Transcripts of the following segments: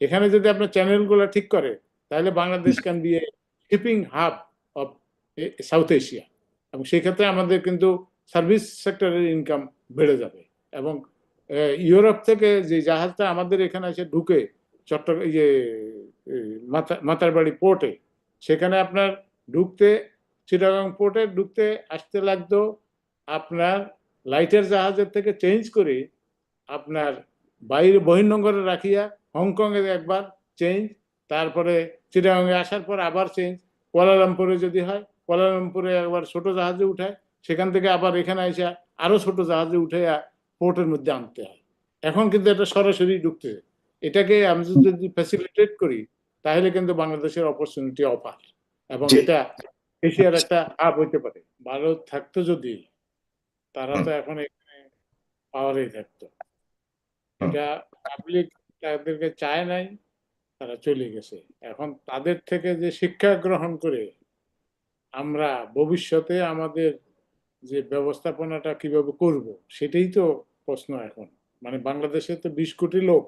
এখানে যদি আপনার চ্যানেলগুলো ঠিক করে, তাহলে Bangladesh can be a shipping hub of South Asia এবং সেক্ষেত্রে আমাদের কিন্তু সার্ভিস সেক্টরের ইনকাম বেড়ে যাবে। এবং ইউরোপ থেকে যে জাহাজটা আমাদের এখানে এসে ঢুকে চট্টগ্রাম ইয়ে মাতা- মাতারবাড়ি পোর্টে সেখানে আপনার ঢুকতে, চিটাগাং পোর্টে ঢুকতে আসতে লাগতো আপনার লাইটের জাহাজের থেকে চেঞ্জ করে আপনার বাইরে বহির্নগরে রাখিয়া হংকংয়ে একবার চেঞ্জ তারপরে চিটাগাংয়ে আসার পর আবার চেঞ্জ কুয়ালালামপুরে যদি হয় কুয়ালালামপুরে একবার ছোট জাহাজে উঠায় সেখান থেকে আবার এখানে এসে আরও ছোট জাহাজে উঠে পোর্টের মধ্যে আনতে হয়। এখন কিন্তু এটা সরাসরি ঢুকতেছে এটাকে আমি যদি ফ্যাসিলিটেট করি তাহলে কিন্তু বাংলাদেশের অপরচুনিটি অপার। এবং এটা এশিয়ার একটা হাব হইতে পারে। ভারত থাকতো যদি তারা তো এখন এখানে পাওয়ারই থাকতো। এটা পাবলিক তাদেরকে চায় নাই, তারা চলে গেছে। এখন তাদের থেকে যে শিক্ষা গ্রহণ করে আমরা ভবিষ্যতে আমাদের যে ব্যবস্থাপনাটা কীভাবে করব, সেটাই তো প্রশ্ন এখন। মানে বাংলাদেশে তো বিশ কোটি লোক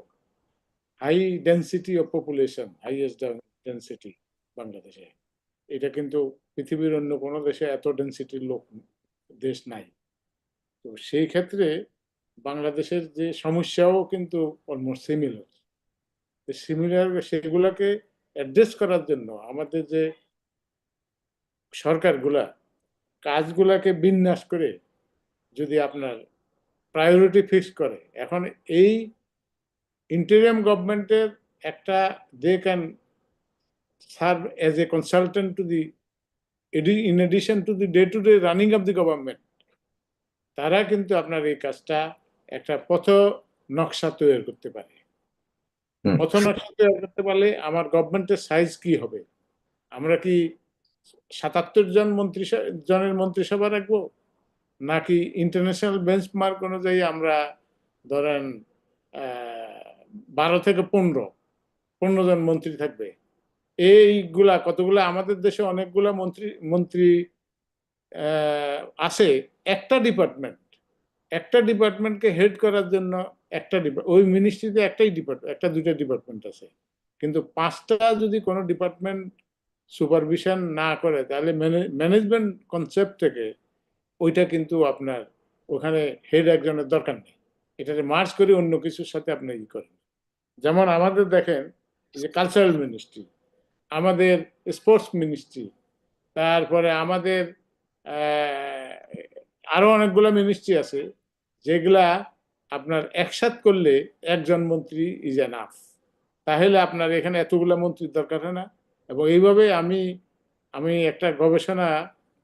high density of population highest density বাংলাদেশে। এটা কিন্তু পৃথিবীর অন্য কোনো দেশে এত ডেন্সিটির লোক, দেশ নাই। তো সেই ক্ষেত্রে বাংলাদেশের যে সমস্যাও কিন্তু অলমোস্ট সিমিলার সিমিলার সেগুলাকে অ্যাড্রেস করার জন্য আমাদের যে সরকারগুলা কাজগুলাকে বিন্যাস করে যদি আপনার প্রায়োরিটি ফিক্স করে, এখন এই ইন্টেরিয়াম গভর্নমেন্টের একটা they can serve as a consultant to the in addition to the day to day running of the government তারা কিন্তু আপনার এই কাজটা একটা পথ নকশা তৈরি করতে পারে। পথ নকশা তৈরি করতে পারলে আমার গভর্নমেন্টের সাইজ কি হবে? আমরা কি সাতাত্তর জন মন্ত্রী জনের মন্ত্রিসভা রাখব? নাকি ইন্টারন্যাশনাল বেঞ্চমার্ক অনুযায়ী আমরা ধরেন বারো থেকে পনেরো পনেরো জন মন্ত্রী থাকবে। এইগুলা কতগুলা আমাদের দেশে অনেকগুলা মন্ত্রী মন্ত্রী আহ, আছে একটা ডিপার্টমেন্ট একটা ডিপার্টমেন্টকে হেড করার জন্য একটা ওই মিনিস্ট্রিতে একটাই ডিপার্টমেন্ট একটা দুইটা ডিপার্টমেন্ট আছে। কিন্তু পাঁচটা যদি কোনো ডিপার্টমেন্ট সুপারভিশন না করে, তাহলে ম্যানেজমেন্ট কনসেপ্ট থেকে ওইটা কিন্তু আপনার ওখানে হেড একজনের দরকার নেই। এটাকে মার্চ করে অন্য কিছুর সাথে আপনি ই করেন। যেমন আমাদের দেখেন যে কালচারাল মিনিস্ট্রি আমাদের স্পোর্টস মিনিস্ট্রি তারপরে আমাদের আহ, আরও অনেকগুলো মিনিস্ট্রি আছে যেগুলা আপনার একসাথ করলে একজন মন্ত্রী ইজ এনাফ তাহলে আপনার এখানে এতগুলো মন্ত্রীর দরকার হয় না। এবং এইভাবে আমি আমি একটা গবেষণা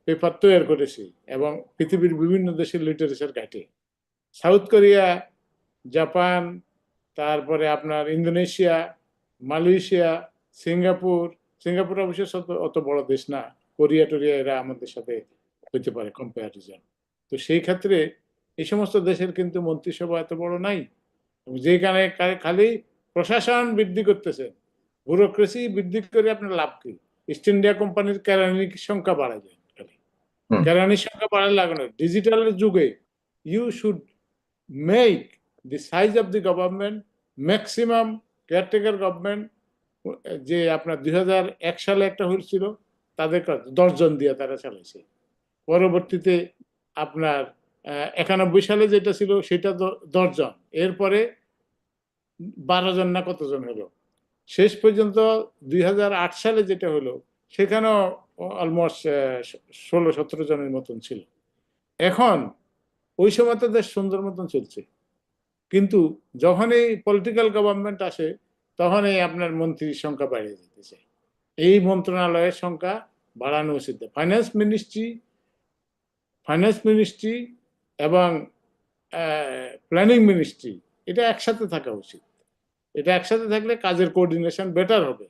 পেপার তৈরি করেছি এবং পৃথিবীর বিভিন্ন দেশের লিটারেচার ঘাটে। সাউথ কোরিয়া জাপান তারপরে আপনার ইন্দোনেশিয়া মালয়েশিয়া সিঙ্গাপুর। সিঙ্গাপুর অবশ্য অত বড় দেশ না। কোরিয়া টোরিয়া এরা আমাদের সাথে হইতে পারে কম্পারিজন তো সেই ক্ষেত্রে এই সমস্ত দেশের কিন্তু মন্ত্রিসভা এত বড় নাই। যেখানে খালি প্রশাসন বৃদ্ধি করতেছে ব্যুরোক্রেসি বৃদ্ধি করে আপনার লাভ কি? ইস্ট ইন্ডিয়া কোম্পানির কেরানির সংখ্যা বাড়ায় যায় খালি। কেরানির সংখ্যা বাড়ায় লাগে না ডিজিটালের যুগে you should make the size of the government maximum caretaker government যে আপনার দুই এক সালে একটা হয়েছিল তাদের দশজন দিয়ে তারা চালাইছে। পরবর্তীতে আপনার একানব্বই সালে যেটা ছিল সেটা দশজন। এরপরে বারো জন না কতজন হলো? শেষ পর্যন্ত দুই হাজার আট সালে যেটা হলো, সেখানেও অলমোস্ট ষোলো সতেরো জনের মতন ছিল। এখন ওই সময় তো দেশ সুন্দর মতন চলছে। কিন্তু যখন এই পলিটিক্যাল গভর্নমেন্ট আসে তখন এই আপনার মন্ত্রীর সংখ্যা বেড়ে যেতেছে এই মন্ত্রণালয়ের সংখ্যা বাড়ানো উচিত ফাইন্যান্স মিনিস্ট্রি ফাইন্যান্স মিনিস্ট্রি এবং প্ল্যানিং মিনিস্ট্রি এটা একসাথে থাকা উচিত। এটা একসাথে থাকলে কাজের কোঅর্ডিনেশন বেটার হবে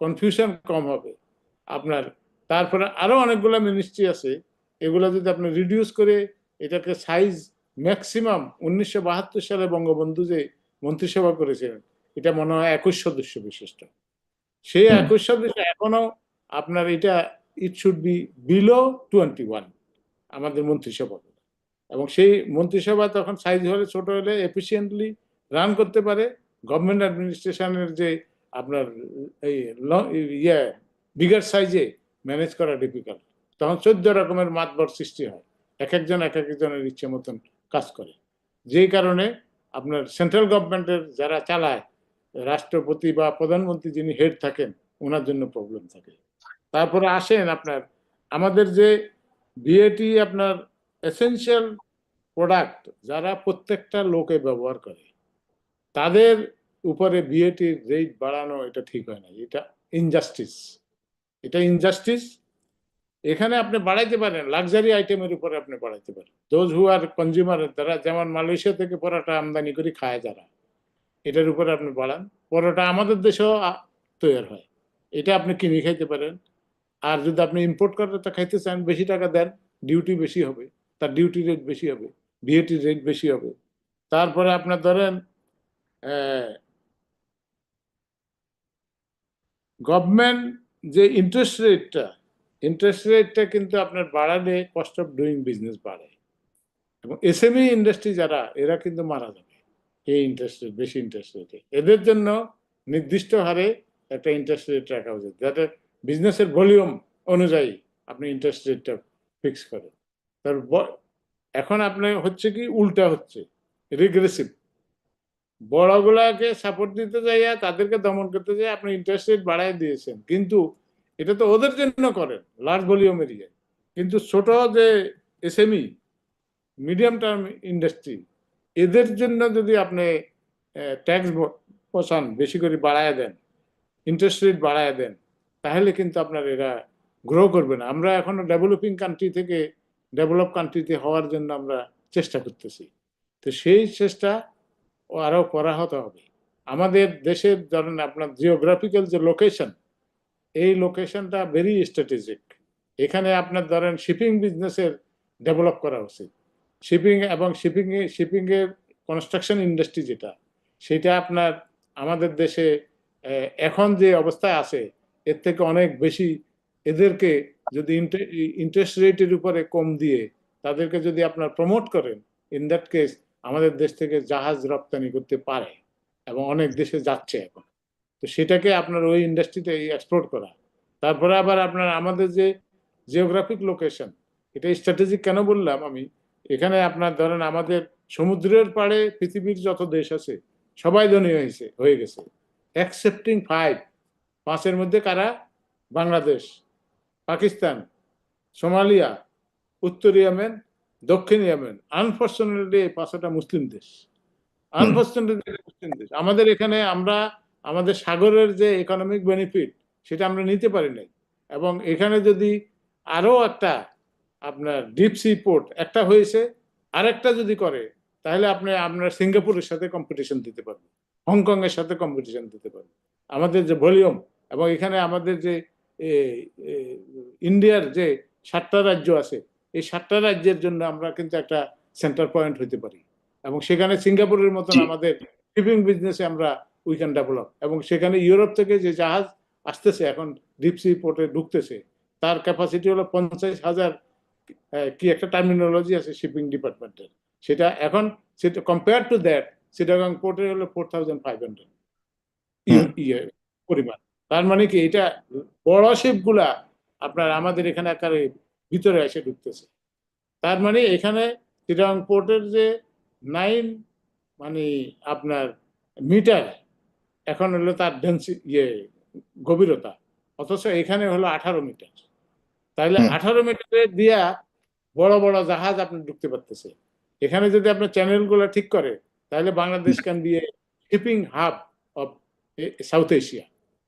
কনফিউশন কম হবে। আপনার তারপরে আরও অনেকগুলো মিনিস্ট্রি আছে এগুলো যদি আপনি রিডিউস করে এটাকে সাইজ ম্যাক্সিমাম উনিশশো বাহাত্তর সালে বঙ্গবন্ধু যে মন্ত্রিসভা করেছিলেন এটা মনে হয় একুশ সদস্য বিশিষ্ট। সেই একুশ সদস্য এখনও আপনার এটা it should be below twenty one আমাদের মন্ত্রিসভা। এবং সেই মন্ত্রিসভা তখন সাইজ হলে, ছোট হলে এফিসিয়েন্টলি রান করতে পারে। গভর্নমেন্ট অ্যাডমিনিস্ট্রেশনের যে আপনার, এই ইয়ে বিগার সাইজে ম্যানেজ করা ডিফিকাল্ট তখন চোদ্দ রকমের মাতবর সৃষ্টি হয়। এক একজন, এক একজনের ইচ্ছে মতন কাজ করে। যেই কারণে আপনার সেন্ট্রাল গভর্নমেন্টের যারা চালায়, রাষ্ট্রপতি বা প্রধানমন্ত্রী যিনি হেড থাকেন ওনার জন্য প্রবলেম থাকে। তারপরে আসেন আপনার, আমাদের যে বিএটি আপনার এসেনশিয়াল প্রোডাক্ট যারা প্রত্যেকটা লোকে ব্যবহার করে, তাদের উপরে বিএটির রেট বাড়ানো এটা ঠিক হয় না, এটা ইনজাস্টিস এটা ইনজাস্টিস এখানে আপনি বাড়াইতে পারেন লাক্সারি আইটেমের উপরে আপনি বাড়াইতে পারেন। দোজ হু আর কনজিউমার তারা যেমন মালয়েশিয়া থেকে পরোটা আমদানি করে খায় যারা, এটার উপরে আপনি বাড়ান। পরোটা আমাদের দেশেও তৈরি হয়। এটা আপনি কিনে খাইতে পারেন। আর যদি আপনি ইম্পোর্ট করে তা খাইতে চান বেশি টাকা দেন ডিউটি বেশি হবে, তার ডিউটি রেট বেশি হবে ভিএটি রেট বেশি হবে। তারপরে আপনার ধরেন গভর্নমেন্ট যে ইন্টারেস্ট রেটটা ইন্টারেস্ট রেটটা কিন্তু আপনার বাড়ালে কস্ট অফ ডুইং বিজনেস বাড়ে। এবং এসএমই ইন্ডাস্ট্রি যারা, এরা কিন্তু মারা যাবে, এই ইন্টারেস্ট রেট বেশি ইন্টারেস্ট রেটে এদের জন্য নির্দিষ্ট হারে একটা ইন্টারেস্ট রেট রাখা উচিত, যাতে বিজনেসের ভলিউম অনুযায়ী আপনি ইন্টারেস্ট রেটটা ফিক্স করেন। তার এখন আপনার হচ্ছে কি উল্টা হচ্ছে রিগ্রেসিভ বড়গুলাকে সাপোর্ট দিতে যাইয়া তাদেরকে দমন করতে যাই আপনি ইন্টারেস্ট রেট বাড়াই দিয়েছেন। কিন্তু এটা তো ওদের জন্য করেন লার্জ ভলিউম এরিয়ায় কিন্তু ছোট যে এসএমই মিডিয়াম টার্ম ইন্ডাস্ট্রি এদের জন্য যদি আপনি ট্যাক্স বসান বেশি করে বাড়ায় দেন ইন্টারেস্ট রেট বাড়ায় দেন তাহলে কিন্তু আপনার এরা গ্রো করবে না। আমরা এখনও ডেভেলপিং কান্ট্রি থেকে ডেভেলপ কান্ট্রিতে হওয়ার জন্য আমরা চেষ্টা করতেছি। তো সেই চেষ্টা আরও করা হতে হবে। আমাদের দেশের ধরেন আপনার জিওগ্রাফিক্যাল যে লোকেশন এই লোকেশনটা ভেরি স্ট্র্যাটেজিক এখানে আপনার ধরেন শিপিং বিজনেসের ডেভেলপ করা উচিত শিপিং এবং শিপিং শিপিংয়ের কনস্ট্রাকশন ইন্ডাস্ট্রি যেটা, সেটা আপনার আমাদের দেশে এখন যে অবস্থায় আছে এর থেকে অনেক বেশি এদেরকে যদি ইন্টারেস্ট রেটের উপরে কম দিয়ে তাদেরকে যদি আপনার প্রমোট করেন ইন দ্যাট কেস আমাদের দেশ থেকে জাহাজ রপ্তানি করতে পারে এবং অনেক দেশে যাচ্ছে এখন। তো সেটাকে আপনার ওই ইন্ডাস্ট্রিতে এক্সপ্লোর করা। তারপরে আবার আপনার আমাদের যে জিওগ্রাফিক লোকেশন এটা স্ট্র্যাটেজিক কেন বললাম আমি? এখানে আপনার ধরেন আমাদের সমুদ্রের পাড়ে পৃথিবীর যত দেশ আছে, সবাই ধনী হয়েছে, হয়ে গেছে। অ্যাকসেপ্টিং ফাইভ পাঁচের মধ্যে কারা? বাংলাদেশ পাকিস্তান সোমালিয়া উত্তর ইয়েমেন দক্ষিণ ইয়েমেন। আনফর্চুনেটলি এই পাঁচটা মুসলিম দেশ। আনফর্চুনেটলি মুসলিম দেশ। আমাদের এখানে আমরা আমাদের সাগরের যে ইকোনমিক বেনিফিট সেটা আমরা নিতে পারি নাই। এবং এখানে যদি আরও একটা আপনার ডিপ সি পোর্ট একটা হয়েছে আরেকটা যদি করে তাহলে আপনি আপনার সিঙ্গাপুরের সাথে কম্পিটিশন দিতে পারবেন। হংকং এর সাথে কম্পিটিশন দিতে পারবেন। আমাদের যে ভলিউম এবং এখানে আমাদের যে ইন্ডিয়ার যে সাতটা রাজ্য আছে এই সাতটা রাজ্যের জন্য আমরা কিন্তু একটা সেন্টার পয়েন্ট হতে পারি। এবং সেখানে সিঙ্গাপুরের মতন আমাদের শিপিং বিজনেসে আমরা উই ক্যান ডেভেলপ এবং সেখানে ইউরোপ থেকে যে জাহাজ আসতেছে এখন ডিপসি পোর্টে ঢুকতেছে তার ক্যাপাসিটি হলো পঞ্চাশ হাজার কি একটা টার্মিনোলজি আছে শিপিং ডিপার্টমেন্টের সেটা এখন সেটা কম্পেয়ার টু দ্যাট চিটাগাং পোর্টে হলো ফোর থাউজেন্ড ফাইভ হান্ড্রেড। ইয়ে পরিমাণ। তার মানে কি এটা বড় শিপগুলা আপনার আমাদের এখানে একেবারে ভিতরে এসে ঢুকতেছে। তার মানে এখানে চিটাগাং পোর্টের যে নাইন মানে আপনার মিটার এখন হলো তার ডেন্সি ইয়ে গভীরতা অথচ এখানে হলো আঠারো মিটার তাহলে আঠারো মিটারে দিয়া বড় বড় জাহাজ আপনি ঢুকতে পারতেছে। এখানে যদি আপনার চ্যানেলগুলো ঠিক করে তাহলে Bangladesh can be shipping hub South Asia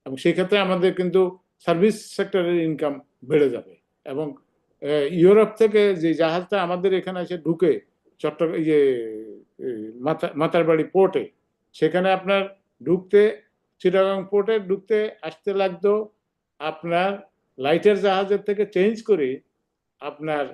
এবং সেই ক্ষেত্রে আমাদের কিন্তু সার্ভিস সেক্টরের ইনকাম বেড়ে যাবে। এবং ইউরোপ থেকে যে জাহাজটা আমাদের এখানে এসে ঢুকে চট্টগ্রাম ইয়ে মাতা- মাতারবাড়ি পোর্টে সেখানে আপনার ঢুকতে চিটাগাং পোর্টে ঢুকতে আসতে লাগতো আপনার লাইটের জাহাজের থেকে চেঞ্জ করে আপনার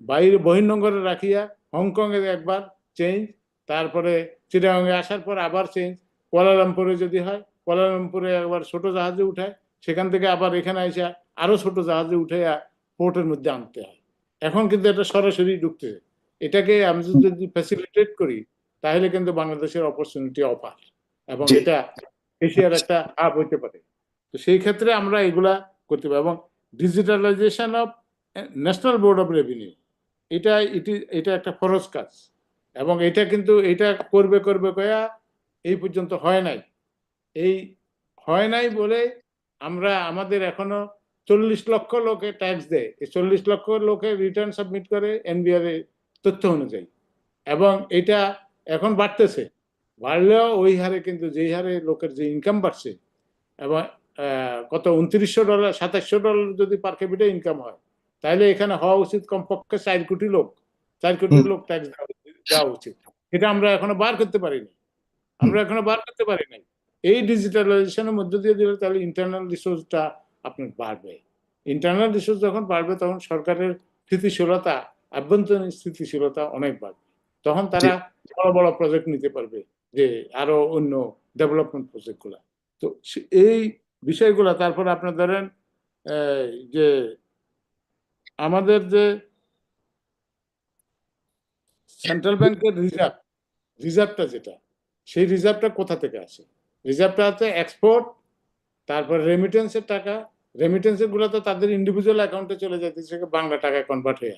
বাইরে বহির্নগরে রাখিয়া হংকং এ একবার চেঞ্জ তারপরে চিটাগাংয়ে আসার পর আবার চেঞ্জ কুয়ালালামপুরে যদি হয় কুয়ালালামপুরে একবার ছোট জাহাজে উঠায় সেখান থেকে আবার এখানে এসে আরও ছোট জাহাজে উঠাইয়া পোর্টের মধ্যে আনতে হয়। এখন কিন্তু এটা সরাসরি ঢুকতেছে। এটাকে আমি যদি ফ্যাসিলিটেট করি তাহলে কিন্তু বাংলাদেশের অপরচুনিটি অপার এবং এটা এশিয়ার একটা হাব হইতে পারে। তো সেই ক্ষেত্রে আমরা এগুলা করতে পারি এবং digitalisation of national board of revenue এটা ইটি এটা একটা ফরজ কাজ এবং এটা কিন্তু এটা করবে করবে কয়া এই পর্যন্ত হয় নাই। এই হয় নাই বলে আমরা আমাদের এখনও চল্লিশ লক্ষ লোকে ট্যাক্স দেয়। এই চল্লিশ লক্ষ লোকে রিটার্ন সাবমিট করে এনবিআর এর তথ্য অনুযায়ী। এবং এটা এখন বাড়তেছে। বাড়লেও ওই হারে কিন্তু যেই হারে লোকের যে ইনকাম বাড়ছে এবং কত উনত্রিশশো ডলার সাতাশশো ডলার যদি পার ক্যাপিটা ইনকাম হয় তাহলে এখানে হওয়া উচিত কমপক্ষে চার কোটি লোক। চার কোটি লোক ট্যাক্স দেওয়া উচিত। এটা আমরা এখনও বার করতে পারিনি। আমরা এখনও বার করতে পারি নাই এই ডিজিটালাইজেশনের মধ্য দিয়ে দিলে তাহলে ইন্টারনাল রিসোর্সটা আপনার বাড়বে। ইন্টারনাল রিসোর্স যখন বাড়বে তখন সরকারের স্থিতিশীলতা আভ্যন্তরীণ স্থিতিশীলতা অনেক বাড়বে। তখন তারা বড় বড় প্রজেক্ট নিতে পারবে যে আরও অন্য ডেভেলপমেন্ট প্রজেক্টগুলা তো এই বিষয়গুলা তারপর আপনার ধরেন যে আমাদের যে সেন্ট্রাল ব্যাংকের রিজার্ভ রিজার্ভটা যেটা সেই রিজার্ভটা কোথা থেকে আসে? রিজার্ভটা হচ্ছে এক্সপোর্ট তারপর রেমিটেন্সের টাকা রেমিটেন্সেরগুলো তো তাদের ইন্ডিভিজুয়াল অ্যাকাউন্টে চলে যায় সেটা বাংলা টাকায় কনভার্ট হয়ে।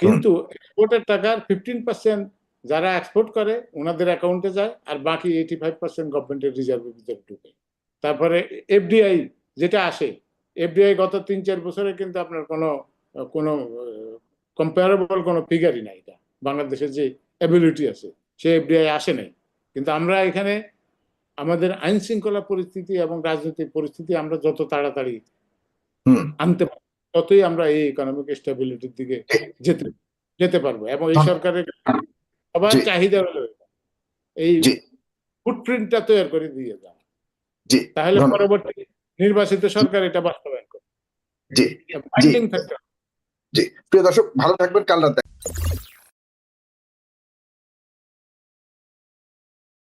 কিন্তু এক্সপোর্টের টাকার ফিফটিন পার্সেন্ট যারা এক্সপোর্ট করে ওনাদের অ্যাকাউন্টে যায় আর বাকি এইটি ফাইভ পার্সেন্ট গভর্নমেন্টের রিজার্ভের ভিতরে ঢুকে। তারপরে এফডিআই যেটা আসে এফডিআই গত তিন চার বছরে কিন্তু আপনার কোনো কোনো কম্পারেবল কোনো ফিগারই নাই এটা। বাংলাদেশের যে অ্যাবিলিটি আছে সে এফডিআই আসে নাই। কিন্তু আমরা এখানে আমাদের আইন শৃঙ্খলা পরিস্থিতি এবং রাজনৈতিক পরিস্থিতি আমরা যত তাড়াতাড়ি আনতে পারব ততই আমরা এই ইকোনমিক স্টেবিলিটির দিকে যেতে যেতে পারব এবং এই সরকারের সবার চাহিদা হলো এই ফুটপ্রিন্টটা তৈরি করে দিয়ে জি তাহলে পরবর্তী নির্বাচিত সরকার এটা বাস্তবায়ন করবে। জি জি। প্রিয় দর্শক ভালো থাকবেন কাল রাত